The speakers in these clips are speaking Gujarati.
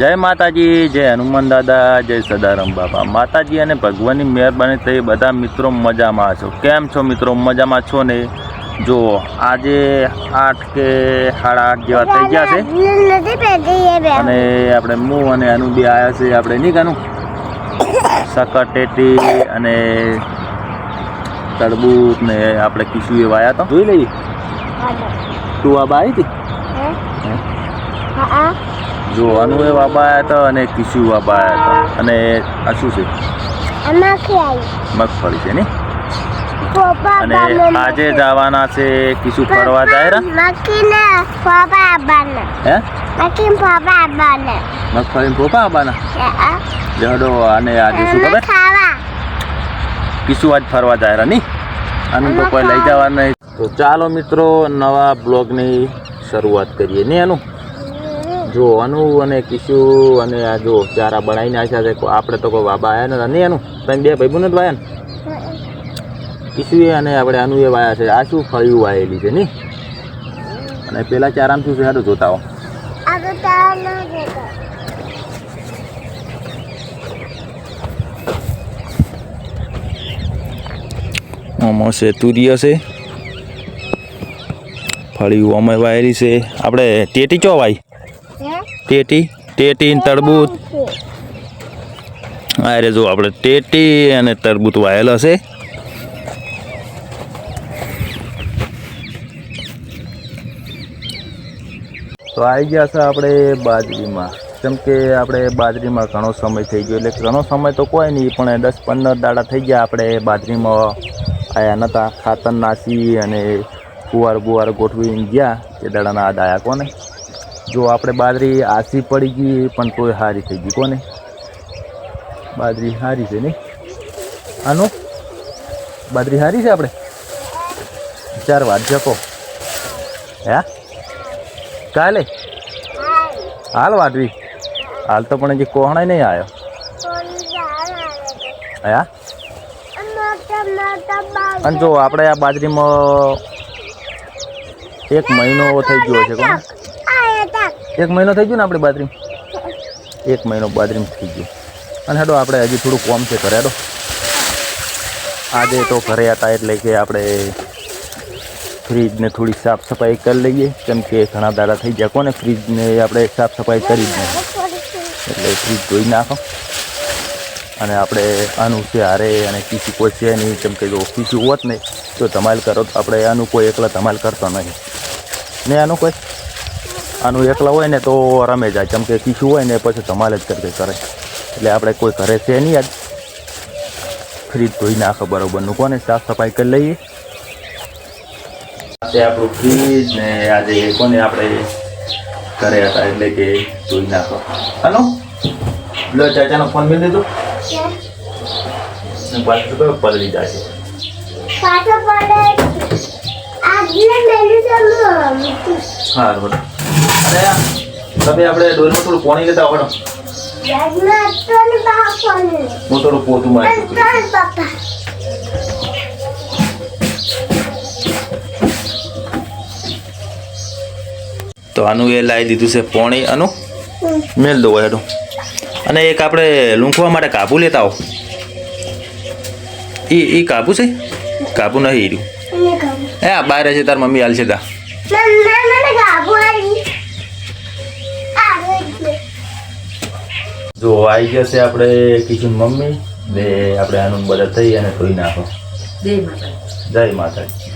જય માતાજી જય હનુમાન દાદા જય સદારામ બાપા. માતાજી અને ભગવાનની મહેરબાની થઈ બધા મિત્રો મજામાં છો કેમ છો મિત્રો? મજામાં છો ને? જો આજે આઠ કે સાડા આઠ જેવા થઈ ગયા છે. બે અને આપણે હું અને અનુ બે આવ્યા છે. આપણે નહીં કાનું? સકટેટી અને તડબૂત ને આપણે કિશુ એ વાયા તો. જોઈ લઈએ. તું આ આવી હતી? જો અનુ એ વાબા આવ્યા હતા અને કિશુ બાબા આવ્યા હતા. અને આ શું છે? મગફળી છે ને? અને આજે જવાના છે કિશુ ફરવા જાય હે? મગફળી પોપા આવવાના જડો અને આજે શું ખબર? કિશુ આજ ફરવા જાય નહીં? આનું તો કોઈ લઈ જવા નહીં. તો ચાલો મિત્રો, નવા બ્લોગની શરૂઆત કરીએ. ને એનું? જો અનુ અને કિશુ અને આ જો ચારા બનાવીને આવ્યા છે આપણે તો કોઈ બાબા આવ્યા નથી નહીં એનું તમે બે ભાઈ જ વાયા ને? કિશુએ અને આપણે અનુએ વાયા છે. આ શું ફળિયું વાયેલી છે નહીં? અને પેલા ચારામ શું છે? હાડું જોતા હો આમાં છે તુરિયા છે. ફળિયું અમે વાયેલી છે. આપણે ટેટી ચો હે ટેટી ટેટી ને તરબૂચ. આ રે જો આપણે ટેટી અને તરબૂચ વાયેલ છે. તો આવી ગયા છે આપણે બાજરીમાં. કેમ કે આપણે બાજરીમાં ઘણો સમય થઈ ગયો. એટલે ઘણો સમય તો કોઈ નહીં, પણ દસ પંદર દાડા થઈ ગયા આપણે બાજરીમાં આયા નહોતા ખાતર નાસી અને કુવાર બુવાર ગોઠવીને ગયા. એ દાડાના આ દાયા કોને? જો આપણે બાજરી આસી પડી ગઈ પણ તોય સારી થઈ ગઈ. કોને? બાજરી સારી છે નહીં? આનું? બાજરી સારી છે આપણે? ચાર વાત જકો હે? કાલે? હાલ વાટવી. હાલ તો પણ હજી કોહણા નહીં આવ્યો. થોડી જાણ આવે હે? મોટા મોટા બાલ અને જો આપણે આ બાજરીમાં એક મહિનો થઈ ગયો છે કોણ એક મહિનો થઈ ગયો ને આપણી બાથરીમ એક મહિનો બાથરીમ થઈ ગયો. અને હેડો, આપણે હજી થોડું કોમ છે ઘરે, હેડો. આજે તો ઘરે હતા એટલે કે આપણે ફ્રીજને થોડી સાફ સફાઈ કરી લઈએ. કેમ કે ઘણા દાડા થઈ ગયા કોને ફ્રીજને આપણે સાફ સફાઈ કરી જ નહીં. એટલે ફ્રીજ ધોઈ નાખો. અને આપણે આનું છે હારે અને કીસી કોઈ છે નહીં. કેમ કે જો કીસી હોત ને, તો ધમાલ કરો તો આપણે આનું કોઈ એકલા ધમાલ કરતો નહીં. ને આનું કોઈ? આનું એકલા હોય ને તો રમે જાય. કેમ કે શીશું હોય ને પછી ધમાલ જ કરકે કરે એટલે આપણે કોઈ ઘરે છે નહીં આજ. ફ્રીજ ધોઈ નાખે બરોબરનું કોને સાફ સફાઈ કરી લઈએ? આપણું ફ્રીજ ને આજે કોને આપણે ઘરે હતા એટલે કે ધોઈ નાખો. હાલો? લો ચાચાનો ફોન મિલ દીધો પાછું કયો પલળી જાય છે સારું પડે આજને મેનુ ચાલુ હા બરોબર તમે આપણે ડોલમાં થોડું પાણી લેતા આવડો હું થોડું પોતું મારી તો આનું એ લાવી દીધું છે પોણી. આનું મેલ દો હેડું અને એક આપણે લૂંખવા માટે કાબુ લેતા આવો. એ એ કાબુ છે? કાબુ નહીં હીર્યું એ આ બહાર છે તાર મમ્મી હાલ છે તા જો આવી ગયા છે આપણે કિશન મમ્મી ને આપણે આનું બધા થઈ અને ધોઈ નાખો. જય માતાજી.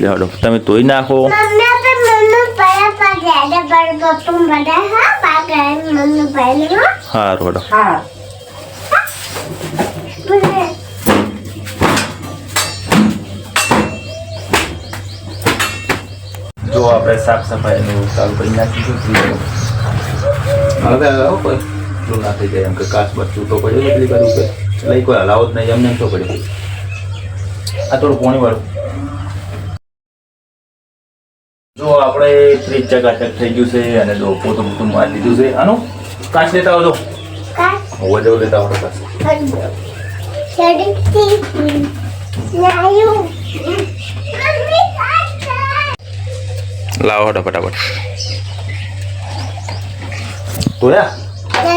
લે હેડો તમે ધોઈ નાખો. હા જો આપણે સાફ સફાઈનું ચાલુ કરી નાખીશું. હવે હવે ના થઈ જાય એમ કે કાચ બચ્ચું તો પડ્યું એટલી બધું કે લઈ કોઈ હલાવો જ નહીં એમને એમ તો પડી ગયું. આ થોડું પોણી વાળું. જો આપણે ફ્રીજ ચકાચક થઈ ગયું છે અને જો પોતું પોતું મારી દીધું છે. આનું? કાચ લેતા આવજો હોવા જવું લેતા આવડો કાચ. લાવો હટો ફટાફટ. ધોયા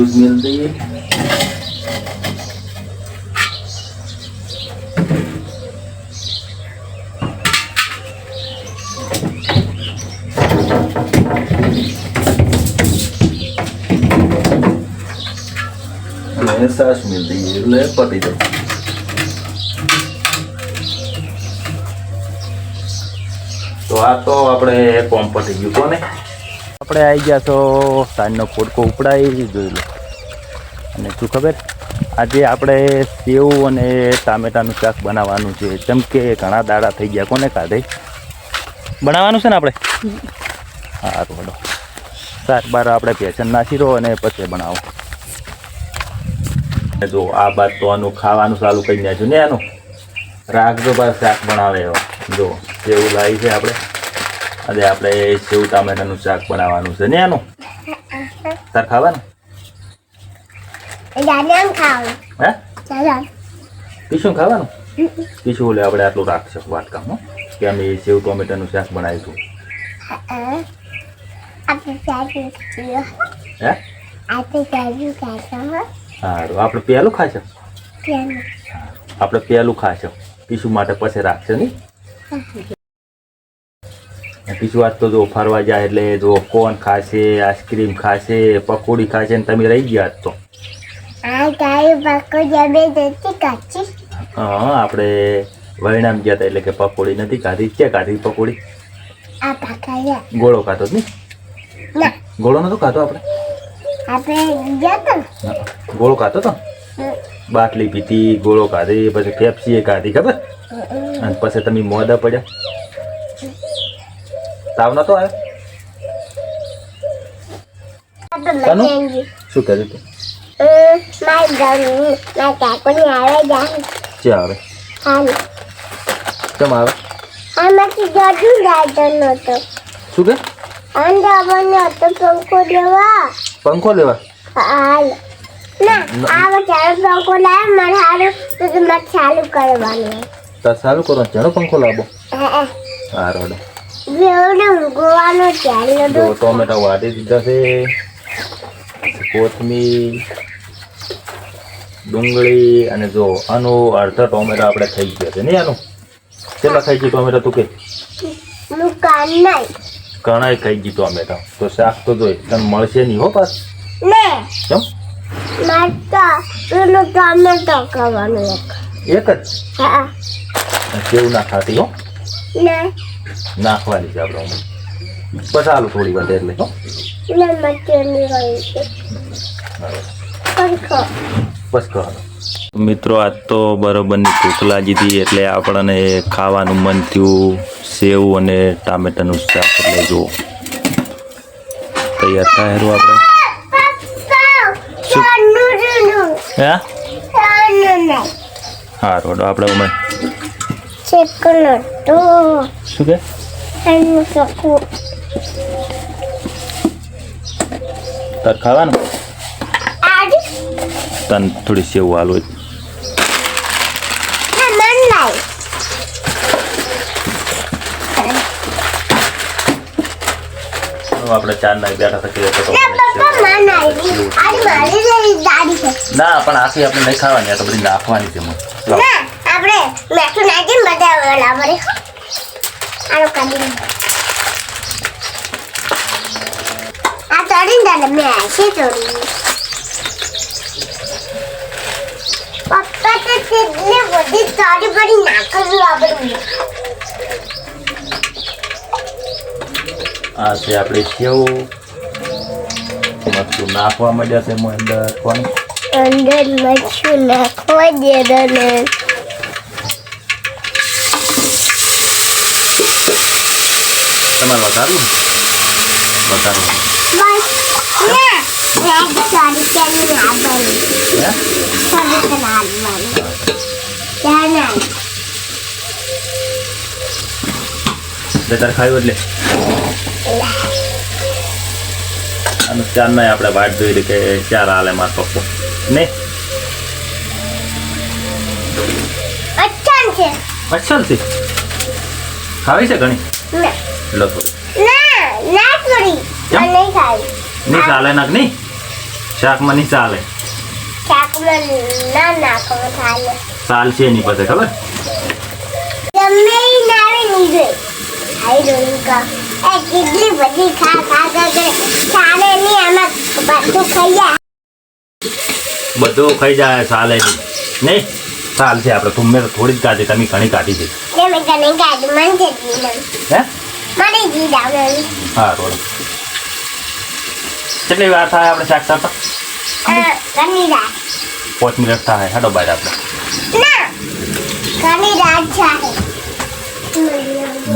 દૂધ મિલ દઈએ અને સાસ મિલ દઈએ એટલે પતી જાય તો આ તો આપણે કોમ પતી ગયું કોને આપણે આવી ગયા તો સાંજનો પોટકો ઉપડાવી જોઈ અને શું ખબર? આજે આપણે સેવ અને ટામેટાનું શાક બનાવવાનું છે. જેમ કે ઘણા દાડા થઈ ગયા. કોને કાઢે? બનાવવાનું છે ને આપણે? સારું, હલો. શાક બાર આપણે પેશન નાખી દો અને પછી બનાવો. જો, આ બાદ તો આનું ખાવાનું ચાલુ કરી નાખ્યું. ને આનું? રાખજો બાર શાક બનાવે જો, એવું લાવી છે આપણે. અને આપણે સેવ ટામેટાનું શાક બનાવવાનું છે. ને આનું તાર ખાવાનું? હે? પીશું ખાવાનું? પીશું ઓલે આપણે આટલું રાખશે વાટકામાં કે અમે સેવ ટોમેટાનું શાક બનાવીશું. હે? સારું આપણે પહેલું ખાશે? આપણે પહેલું ખાશે. પીશું માટે પછી રાખશે નહીં? પીછું વાત તો જો ફરવા જાય એટલે જો કોન ખાશે આઈસ્ક્રીમ ખાશે પકોડી ખાશે ને તમે રહી ગયા તો. હા આપણે વરણામ ગયા હતા એટલે કે પકોડી નથી ખાધી. ક્યાં ખાધી પકોડી? ગોળો ખાતો જ ના. ગોળો નતો ખાતો આપણે? ગોળો ખાતો તો? બાટલી પીતી ગોળો ખાધી પછી પેપ્સી એ ખાધી ખબર? અને પછી તમે મોદા પડ્યા? તાવ નતો આવ્યો આપણે શું કર્યું તું? કાકોની આવે કેમ આવે? શું કે? પંખો લેવા. પંખો લેવા? ચાલો પંખો લાવે મારે હારું તો તમારે ચાલુ કરવાનું. જણો પંખો લાવો? હા રોડો જો ટોમેટા વાટી દીધા છે. કોથમીર ડુંગળી અને જો આનું અડધા ટોમેટા આપણે થઈ ગયા છે. નહીં આનું? કેટલા ખાઈ ગયું ટોમેટા તું કે? ઘણાય ખાઈ ગયું ટોમેટા. તો શાક તો જોઈ તને મળશે નહીં હો પાસ ને કેમ? તો એક. એક જ? હા. કેવું ના ખાતી હો? ને. નાખવાની છે આપણે. બસ થોડી વાર એટલે હો. બસ કહો મિત્રો આજ તો બરોબરની ભૂખ લાગી એટલે આપણને ખાવાનું મન થયું. સેવ અને ટામેટાનું શાક એટલે જુઓ તૈયાર થાય હેરું આપણે? હા રોડો આપણે અમે ચેકનો તો શું કે એનું શકું તાર ખાવાનું આજ તને થોડી સેવ હાલો ના મન લાય આપણે ચાર ના બેઠા થકી તો ના પપ્પા મન આવી આજ મારી જેવી દાડી છે ના પણ આથી આપણે નહીં ખાવાની આ તો બધી નાખવાની છે મને લાવો. ના આપણે મેઠું નાખીને બધા ભરે આનો કાઢી આ તળીને દાદા મેં આશી તોડી પપ્પા તો તેટલી બધી તળી પડી નાખેલું આપણે આ છે આપણે સેવ. મરચું નાખવા માંડ્યા છે અંદર. કોણ? અંદર મરચું નાખવા દે ને તમારે વધારવું ને? બતાવો બસ ના રેડ સોરી તેની આવવાની હે સોરી તેની આવવાની ત્યાં ના બે તાર ખાયું એટલે અને નહીં આપણે વાટ જોઈ કે ચાર હાલે માર પપ્પો. ને? અચ્છા છે. ખાવી છે ઘણી? નહીં ચાલે નાખ નહીં શાકમાં નહીં ચાલે. ચાલશે નહીં પછી ખબર? કેટલી બધી ખા ખા ખા કરે ચાલે નહીં આમાં બધું ખાઈ જાય. બધું ખાઈ જાય ચાલે નહીં. નહીં? ચાલશે આપણે. તું મેં થોડી જ કાઢી તમે ઘણી કાઢી છે. છે હે? રોડ કેટલી વાર થાય આપણે શાક કરતા પાંચ મિનિટ થાય. હાડો બાય આપણે.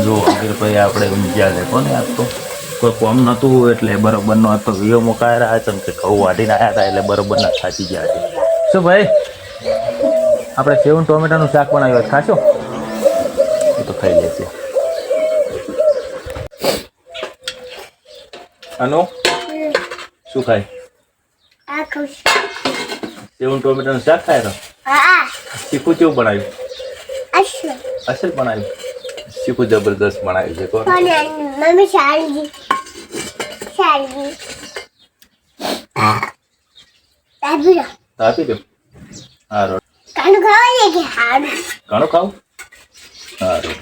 જો ભાઈ આપણે ઊંઘ્યા છે. કોને આજ તો? કોઈ કોમ નહોતું એટલે બરોબરનો નો તો વિયો મુકાય રહ્યા છે કે ઘઉં વાઢીને આવ્યા હતા એટલે બરોબર ના થાકી ગયા છે. શું ભાઈ? આપણે સેવન ટોમેટાનું શાક બનાવ્યું ખાશો? એ તો ખાઈ લેશે અનુ શું ખાય? સેવન ટોમેટાનું શાક ખાય તો? હા. શીખું કેવું બનાવ્યું? અસલ. બનાવ્યું? શીખું જબરદસ્ત બનાવ્યું છે કોણ? મમ્મી શાળજી શાળજી આપી દો. હા કાનું ખાવા કે હાડું ઘણું ખાવું? સારું.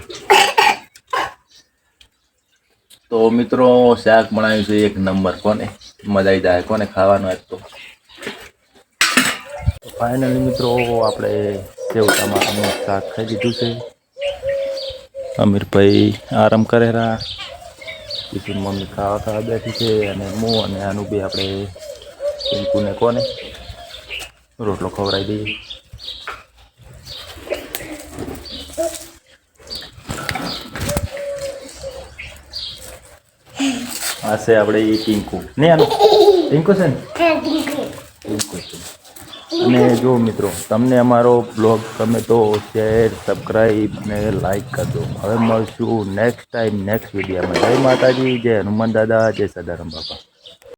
તો મિત્રો શાક બનાવ્યું છે એક નંબર. કોને? મજા આવી જાય. કોને ખાવાનું આજ તો? ફાઇનલી મિત્રો આપણે સેવ ટમાટાનું શાક ખાઈ દીધું છે. અમીરભાઈ આરામ કરે રહ્યા બીજું મમ્મી ખાવા ખાવા બેઠી છે અને હું અને આનું બી આપણે પિંકુને કોને? રોટલો ખવડાવી દઈએ. આ છે આપણે એ પિંકુ નહીં આનું? પિંકુ છે ને? ટીંકુ. છે. અને જો મિત્રો તમને અમારો બ્લોગ ગમે તો શેર સબસ્ક્રાઈબ ને લાઈક કરજો. હવે મળશું નેક્સ્ટ ટાઈમ નેક્સ્ટ વિડીયોમાં. જય માતાજી જય હનુમાન દાદા જય સદારામ બાપા.